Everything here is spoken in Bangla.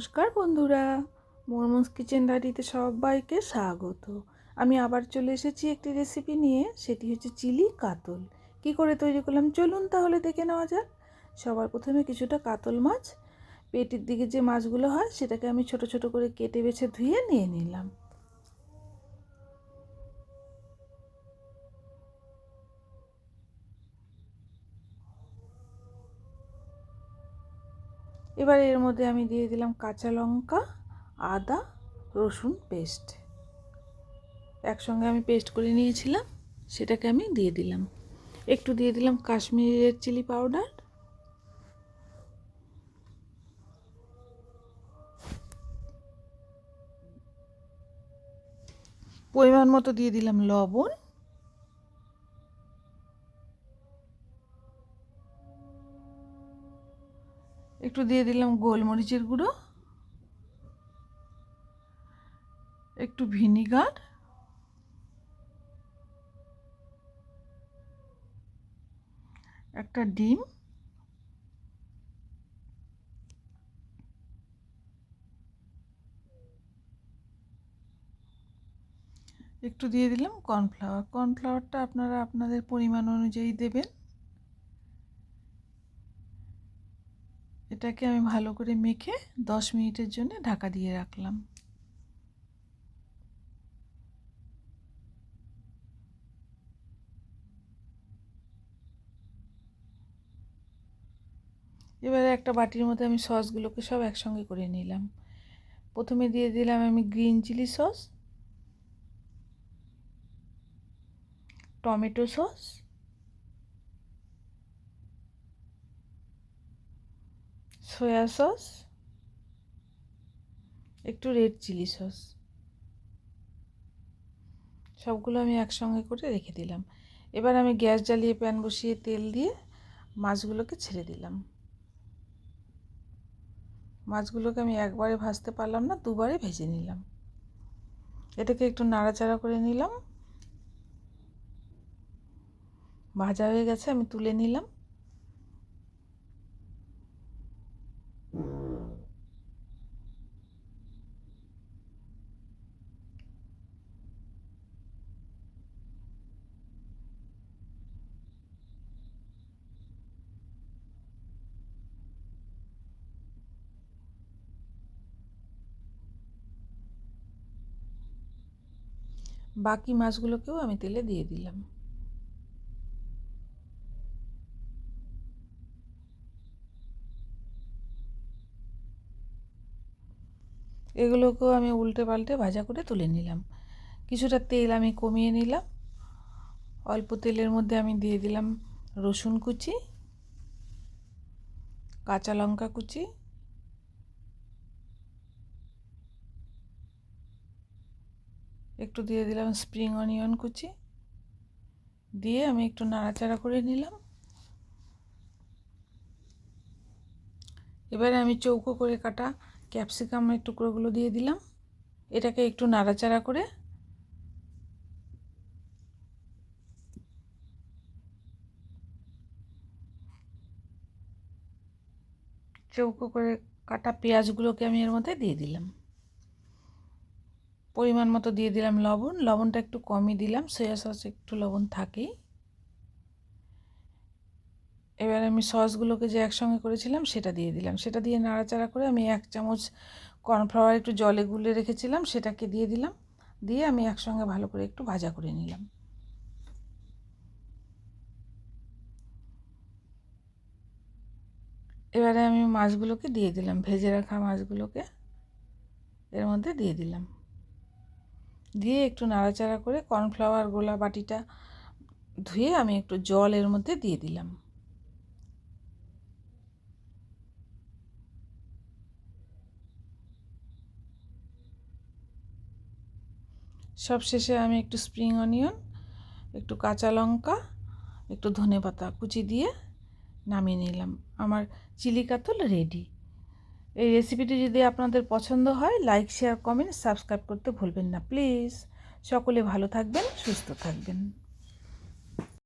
নমস্কার বন্ধুরা মোরমোস কিচেন ডায়েরিতে সবাইকে স্বাগত। আমি আবার চলে এসেছি একটি রেসিপি নিয়ে, সেটি হচ্ছে চিলি কাতল। কি করে তৈরি করলাম? চলুন তাহলে দেখে নেওয়া যাক। সবার প্রথমে কিছুটা কাতল মাছ। পেটির দিকে যে মাছগুলো হয়, সেটাকে আমি ছোট ছোট করে কেটে বেছে ধুয়ে নিয়ে নিলাম। এবার এর মধ্যে আমি দিয়ে দিলাম কাঁচা লঙ্কা, আদা, রসুন পেস্ট। একসঙ্গে আমি পেস্ট করে নিয়েছিলাম, সেটাকে আমি দিয়ে দিলাম। একটু দিয়ে দিলাম কাশ্মীরি রেড চিলি পাউডার। পরিমাণ মতো দিয়ে দিলাম লবণ। একটু দিয়ে দিলাম গোলমরিচের গুঁড়ো, একটু ভিনিগার, একটা ডিম, একটু দিয়ে দিলাম কর্নফ্লাওয়ার। কর্নফ্লাওয়ারটা আপনারা আপনাদের পরিমাণ অনুযায়ী দেবেন। এটাকে আমি ভালো করে মেখে দশ মিনিটের জন্য ঢাকা দিয়ে রাখলাম। এবারে একটা বাটির মধ্যে আমি সসগুলোকে সব একসঙ্গে করে নিলাম। প্রথমে দিয়ে দিলাম আমি green chilli sauce, tomato sauce soya sauce একটু রেড চিলি সস সবগুলো আমি একসঙ্গে করে রেখে দিলাম। এবার আমি গ্যাস জ্বালিয়ে প্যান বসিয়ে তেল দিয়ে মাছগুলোকে ছেড়ে দিলাম। মাছগুলোকে আমি একবারে ভাজতে পারলাম না, দুবারে ভেজে নিলাম। এটাকে একটু নাড়াচাড়া করে নিলাম। ভাজা হয়ে গেছে, আমি তুলে নিলাম। বাকি মাছগুলোকেও আমি তেলে দিয়ে দিলাম। এগুলোকেও আমি উল্টে পাল্টে ভাজা করে তুলে নিলাম। কিছুটা তেল আমি কমিয়ে নিলাম। অল্প তেলের মধ্যে আমি দিয়ে দিলাম রসুন কুচি, কাঁচা লঙ্কা কুচি একটু দিয়ে দিলাম স্প্রিং অনিয়ন কুচি। দিয়ে আমি একটু নাড়াচাড়া করে নিলাম। এবারে আমি চৌকো করে কাটা ক্যাপসিকামের টুকরোগুলো দিয়ে দিলাম। এটাকে একটু নাড়াচাড়া করে চৌকো করে কাটা পেঁয়াজগুলোকে আমি এর মধ্যে দিয়ে দিলাম। পরিমাণ মতো দিয়ে দিলাম লবণ। লবণটা একটু কমই দিলাম সয়া সস একটু লবণ থাকেই। এবার আমি সসগুলোকে যে একসঙ্গে করেছিলাম সেটা দিয়ে দিলাম। সেটা দিয়ে নাড়াচাড়া করে আমি এক চামচ কর্নফ্লাওয়ার একটু জলে গুলে রেখেছিলাম, সেটাকে দিয়ে দিলাম। দিয়ে আমি একসঙ্গে ভালো করে একটু ভাজা করে নিলাম। এবারে আমি মাছগুলোকে দিয়ে দিলাম, ভেজে রাখা মাছগুলোকে। এর মধ্যে দিয়ে দিলাম। দিয়ে একটু নাড়াচাড়া করে কর্নফ্লাওয়ার গোলা বাটিটা ধুয়ে আমি একটু জল এর মধ্যে দিয়ে দিলাম। সব শেষে আমি একটু স্প্রিং অনিয়ন, একটু কাঁচা লঙ্কা, একটু ধনে পাতা কুচি দিয়ে নামিয়ে নিলাম। আমার চিলি কাতল রেডি। এই রেসিপিটি যদি আপনাদের পছন্দ হয় লাইক শেয়ার কমেন্ট সাবস্ক্রাইব করতে ভুলবেন না প্লিজ সকলে ভালো থাকবেন, সুস্থ থাকবেন।